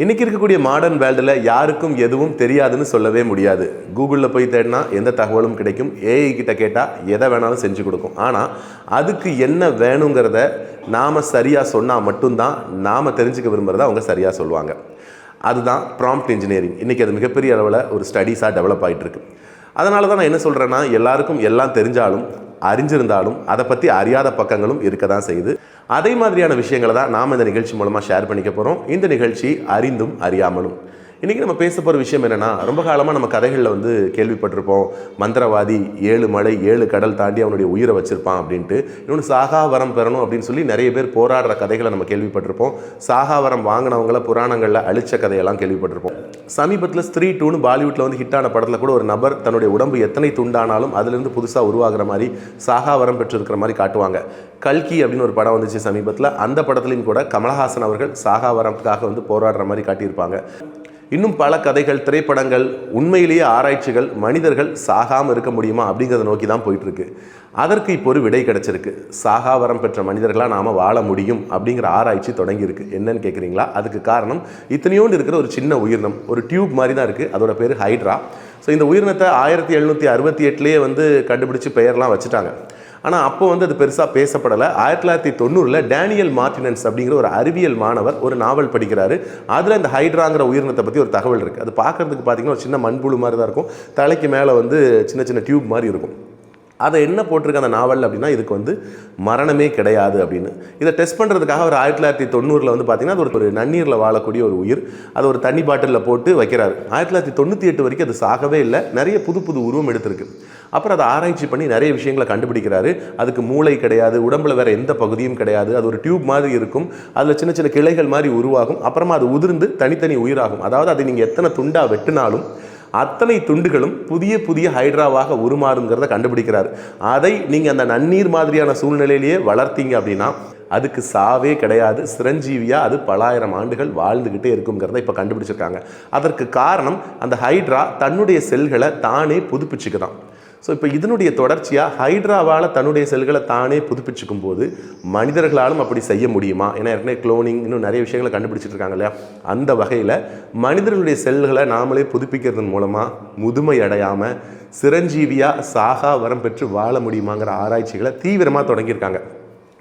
இன்றைக்கி இருக்கக்கூடிய மாடர்ன் வேர்ல்டில் யாருக்கும் எதுவும் தெரியாதுன்னு சொல்லவே முடியாது. கூகுளில் போய் தேடினா எந்த தகவலும் கிடைக்கும். ஏஐ கிட்ட கேட்டால் எதை வேணாலும் செஞ்சு கொடுக்கும். ஆனால் அதுக்கு என்ன வேணுங்கிறத நாம் சரியாக சொன்னால் மட்டும்தான் நாம் தெரிஞ்சுக்க விரும்புகிறத அவங்க சரியாக சொல்லுவாங்க. அதுதான் ப்ராம்ப்ட் இன்ஜினியரிங் இன்றைக்கி அது மிகப்பெரிய அளவில் ஒரு ஸ்டடீஸாக டெவலப் ஆகிட்டு இருக்கு. அதனால தான் நான் என்ன சொல்கிறேன்னா எல்லாருக்கும் எல்லாம் தெரிஞ்சாலும் அறிஞ்சிருந்தாலும் அதை பற்றி அறியாத பக்கங்களும் இருக்க தான் செய்யுது. அதே மாதிரியான விஷயங்களை தான் நாம் இந்த நிகழ்ச்சி மூலமாக ஷேர் பண்ணிக்க போகிறோம் இந்த நிகழ்ச்சி அறிந்தும் அறியாமலும். இன்றைக்கி நம்ம பேச போகிற விஷயம் என்னென்னா ரொம்ப காலமாக நம்ம கதைகளில் வந்து கேள்விப்பட்டிருப்போம். மந்திரவாதி ஏழு மலை ஏழு கடல் தாண்டி அவனுடைய உயிரை வச்சிருப்பான் அப்படின்ட்டு. இன்னொன்று சாகாவரம் பெறணும் அப்படின்னு சொல்லி நிறைய பேர் போராடுற கதைகளை நம்ம கேள்விப்பட்டிருப்போம். சாகாவரம் வாங்கினவங்கள புராணங்களில் அழிச்ச கதையெல்லாம் கேள்விப்பட்டிருப்போம். சமீபத்தில் ஸ்திரீ டூன்னு பாலிவுட்டில் வந்து ஹிட்டான படத்தில் கூட ஒரு நபர் தன்னுடைய உடம்பு எத்தனை துண்டானாலும் அதுலேருந்து புதுசாக உருவாகிற மாதிரி சாகாவரம் பெற்றிருக்கிற மாதிரி காட்டுவாங்க. கல்கி அப்படின்னு ஒரு படம் வந்துச்சு சமீபத்தில். அந்த படத்துலையும் கூட கமலஹாசன் அவர்கள் சாகாவரத்துக்காக வந்து போராடுற மாதிரி காட்டியிருப்பாங்க. இன்னும் பல கதைகள் திரைப்படங்கள் உண்மையிலேயே ஆராய்ச்சிகள் மனிதர்கள் சாகாமல் இருக்க முடியுமா அப்படிங்கிறத நோக்கி தான் போயிட்டுருக்கு. அதற்கு இப்போ ஒரு விடை கிடச்சிருக்கு. சாகாவரம் பெற்ற மனிதர்களாக நாம் வாழ முடியும் அப்படிங்கிற ஆராய்ச்சி தொடங்கியிருக்கு. என்னன்னு கேட்குறீங்களா அதுக்கு காரணம் இத்தனையோண்டு இருக்கிற ஒரு சின்ன உயிரினம் ஒரு டியூப் மாதிரி தான் இருக்குது அதோட பேர் ஹைட்ரா. ஸோ இந்த உயிரினத்தை ஆயிரத்தி எழுநூற்றி அறுபத்தி எட்டுலேயே வந்து கண்டுபிடிச்சி பெயர்லாம் வச்சுட்டாங்க. ஆனால் அப்போ வந்து அது பெருசாக பேசப்படலை. ஆயிரத்தி தொள்ளாயிரத்தி தொண்ணூறில் டேனியல் மார்டினன்ஸ் அப்படிங்கிற ஒரு அறிவியல் மாணவர் ஒரு நாவல் படிக்கிறாரு. அதில் இந்த ஹைட்ராங்கிற உயிரினத்தை பற்றி ஒரு தகவல் இருக்குது அது பார்க்குறதுக்கு பார்த்தீங்கன்னா ஒரு சின்ன மண்புழு மாதிரி தான் இருக்கும். தலைக்கு மேலே வந்து சின்ன சின்ன டியூப் மாதிரி இருக்கும். அதை என்ன போட்டிருக்க அந்த நாவல் அப்படின்னா இதுக்கு வந்து மரணமே கிடையாது அப்படின்னு. இதை டெஸ்ட் பண்ணுறதுக்காக ஒரு ஆயிரத்தி தொள்ளாயிரத்தி தொண்ணூறில் வந்து பார்த்தீங்கன்னா அது ஒரு நன்னீரில் வாழக்கூடிய ஒரு உயிர். அது ஒரு தண்ணி பாட்டிலில் போட்டு வைக்கிறாரு. ஆயிரத்தி தொள்ளாயிரத்தி தொண்ணூற்றி எட்டு வரைக்கும் அது சாகவே இல்லை. நிறைய புது புது உருவம் எடுத்திருக்கு. அப்புறம் அதை ஆராய்ச்சி பண்ணி நிறைய விஷயங்களை கண்டுபிடிக்கிறாரு. அதுக்கு மூளை கிடையாது உடம்புல வேறு எந்த பகுதியும் கிடையாது. அது ஒரு டியூப் மாதிரி இருக்கும். அதில் சின்ன சின்ன கிளைகள் மாதிரி உருவாகும். அப்புறமா அது உதிர்ந்து தனித்தனி உயிராகும். அதாவது அதை நீங்கள் எத்தனை துண்டாக வெட்டினாலும் அத்தனை துண்டுகளும் புதிய புதிய ஹைட்ராவாக உருமாறுங்கிறத கண்டுபிடிக்கிறார். அதை நீங்கள் அந்த நன்னீர் மாதிரியான சூழ்நிலையிலேயே வளர்த்தீங்க அப்படின்னா அதுக்கு சாவே கிடையாது. சிரஞ்சீவியாக அது பலாயிரம் ஆண்டுகள் வாழ்ந்துக்கிட்டே இருக்குங்கிறத இப்போ கண்டுபிடிச்சிருக்காங்க. அதற்கு காரணம் அந்த ஹைட்ரா தன்னுடைய செல்களை தானே புதுப்பிச்சுக்குதான். ஸோ இப்போ இதனுடைய தொடர்ச்சியாக ஹைட்ராவால் தன்னுடைய செல்களை தானே புதுப்பிச்சுக்கும் போது மனிதர்களாலும் அப்படி செய்ய முடியுமா? ஏன்னா ஏற்கனவே குளோனிங் இன்னும் நிறைய விஷயங்களை கண்டுபிடிச்சிட்டு இருக்காங்க இல்லையா? அந்த வகையில் மனிதர்களுடைய செல்களை நாமளே புதுப்பிக்கிறதன் மூலமாக முதுமை அடையாமல் சிரஞ்சீவியாக சாகா வரம் பெற்று வாழ முடியுமாங்கிற ஆராய்ச்சிகளை தீவிரமாக தொடங்கியிருக்காங்க.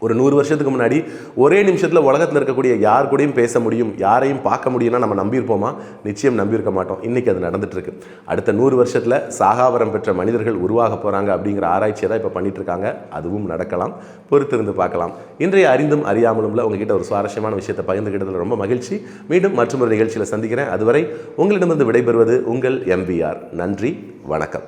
ஒரு நூறு வருஷத்துக்கு முன்னாடி ஒரே நிமிஷத்தில் உலகத்தில் இருக்கக்கூடிய யார் கூடயும் பேச முடியும் யாரையும் பார்க்க முடியும்னா நம்ம நம்பியிருப்போமா? நிச்சயம் நம்பியிருக்க மாட்டோம். இன்றைக்கி அது நடந்துகிட்ருக்கு அடுத்த நூறு வருஷத்தில் சாகாவரம் பெற்ற மனிதர்கள் உருவாக போகிறாங்க அப்படிங்கிற ஆராய்ச்சியை தான் இப்போ பண்ணிகிட்ருக்காங்க அதுவும் நடக்கலாம். பொறுத்திருந்து பார்க்கலாம். இன்றைய அறிந்தும் அறியாமலும்ல உங்ககிட்ட ஒரு சுவாரஸ்யமான விஷயத்தை பகிர்ந்துக்கிட்டதில் ரொம்ப மகிழ்ச்சி. மீண்டும் மற்றொரு நிகழ்ச்சியில் சந்திக்கிறேன். அதுவரை உங்களிடமிருந்து விடைபெறுவது உங்கள் எம்பிஆர் நன்றி வணக்கம்.